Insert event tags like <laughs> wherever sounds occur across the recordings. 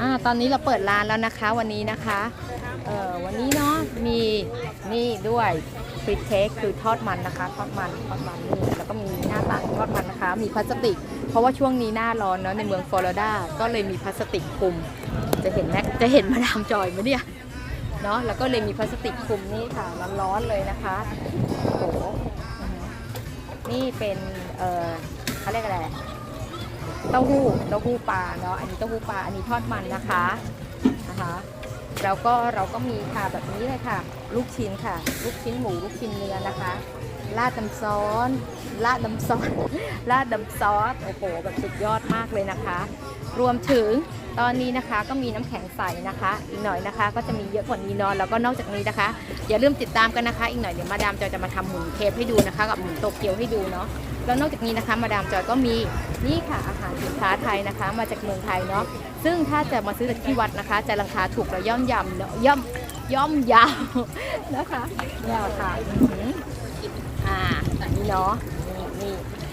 อ่าตอนนี้เราเปิดร้านแล้วนะคะวันนี้นะคะเอ่อวันนี้เนาะมีนี่ด้วยฟิตเทคคือทอดมันนะคะ ทอดมันทอดมันนี่แล้วก็มีหน้าต่างทอดมันนะคะ มีพลาสติก เพราะว่าช่วงนี้หน้าร้อนเนาะในเมืองฟลอริดาก็เลยมีพลาสติกคลุม จะเห็นไหมจะเห็นมาดามจอยไหมเนี่ยเนาะแล้วก็เลยมีพลาสติกคลุมนี่ค่ะร้อนๆเลยนะคะโอ้โหนี่เป็นเอ่อเขาเรียกอะไร เต้าหู้เต้าหู้ปลาเนาะอันนี้เต้าหู้ปลาอันนี้ทอดมันนะคะนะคะแล้วก็เราก็มีค่ะแบบนี้เลยค่ะ ลูกชิ้นค่ะ ลูกชิ้นหมูลูกชิ้นเนื้อนะคะราดน้ำซอสราดน้ำซอสราดน้ำซอสโอ้โหแบบสุดยอดมากเลยนะคะ รวมถึงตอนนี้นะคะก็มีน้ำแข็งใสนะคะ อีกหน่อยนะคะ ก็จะมีเยอะกว่านี้นอนแล้วก็นอกจากนี้นะคะ อย่าลืมติดตามกันนะคะ อีกหน่อยเดี๋ยวมาดามจอยจะมาทำหมูเคฟให้ดูนะคะ กับหมูโตเกียวให้ดูเนาะแล้วนอกจากนี้นะคะ มาดามจอยก็มีนี่ค่ะอาหารสินค้าไทยนะคะ มาจากเมืองไทยเนาะซึ่งถ้าจะมาซื้อจากที่วัดนะคะ จะราคาถูกและย่อมยำเนาะย่อมย่อมยาวนะคะเนี่ยค่ะอ่านี่เนาะ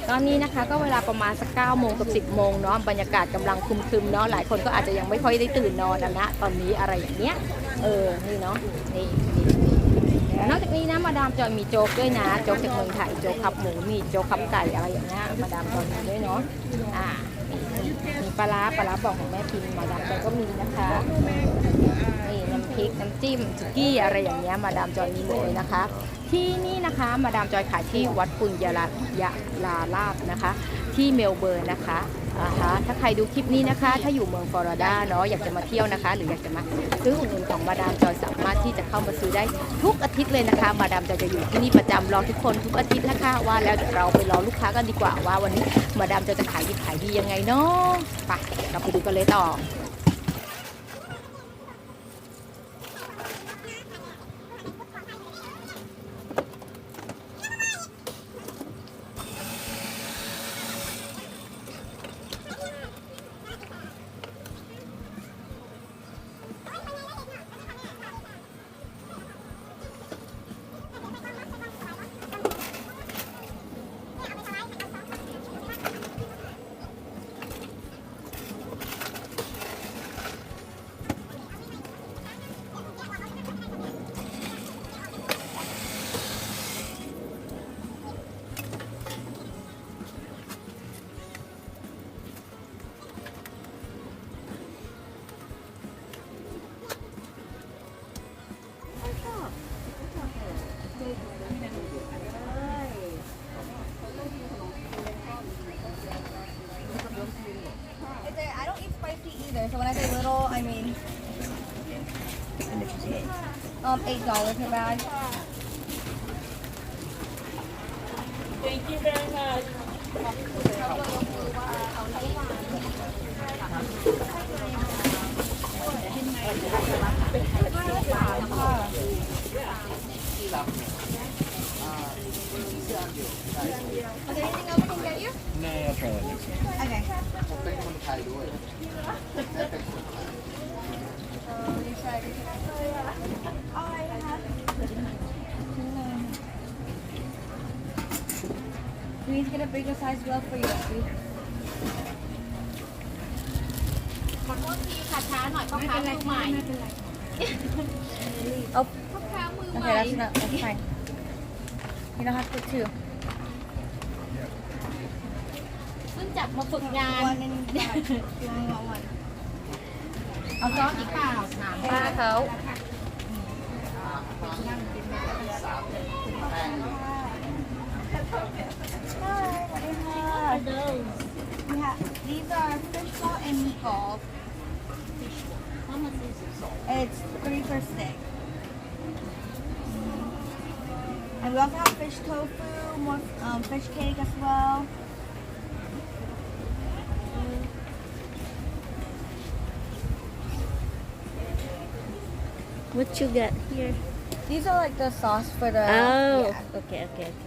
ตอนนี้นะคะก็เวลาประมาณสัก9โมงกับ10โมงเนาะบรรยากาศกำลังครึมๆเนาะหลายคนก็อาจจะยังไม่ค่อยได้ตื่นนอนนะนะตอนนี้อะไรอย่างเงี้ยเออนี่เนาะนี่นี่นอกจากนี้นะมาดามจอยมีโจ๊กด้วยนะโจ๊กจากเมืองไทยโจ๊กขับหมูมีโจ๊กขับไก่อะไรอย่างเงี้ยมาดามจอยมีด้วยเนาะอ่ามีปลาร้าปลาร้าบอกของแม่พิมมาดามจอยก็มีนะคะนี่น พริกน้ำจิ้มสุกี้อะไรอย่างเงี้ยมาดามจอยมีหมดเลยนะคะ ที่นี่นะคะมาดามจอยขายที่วัดปุญญาลายาลาลาบนะคะ ที่เมลเบิร์นนะคะอ่าฮะถ้าใครดูคลิปนี้นะคะ ถ้าอยู่เมืองฟลอริดาเนาะอยากจะมาเที่ยวนะคะ หรืออยากจะมาซื้ออุดหนุนของมาดามจอยสามารถที่จะเข้ามาซื้อได้ทุกอาทิตย์เลยนะคะ มาดามจอยจะอยู่ที่นี่ประจำรอทุกคนทุกอาทิตย์นะคะ ว่าแล้วเดี๋ยวเราไปรอลูกค้ากันดีกว่าว่าวันนี้มาดามจอยจะขายดีขายดียังไงเนาะไปเราไปดูกันเลยต่อ um, eight dollars a bag. Thank you very much. Okay, anything else I can get you? No, I'll. Okay. Please get a bigger size glove for you. please. ขอโทษทีค่ะช้าหน่อยพ่อค้ามือใหม่ Oh, พ่อค้ามือให okay, ม่ that's not. That's fine. You don't have to put two. <laughs> เพิ่งจับมาฝึกงาน One and you only want one. เอาซอสอีกเปล่าถามป้าเขา Hi, these are fish ball and meatball. Fish ball. How much is it. It's three per stick. And we also have fish tofu, more um, fish cake as well. What you got here? These are like the sauce for the. Oh. Yeah. Okay, okay, okay.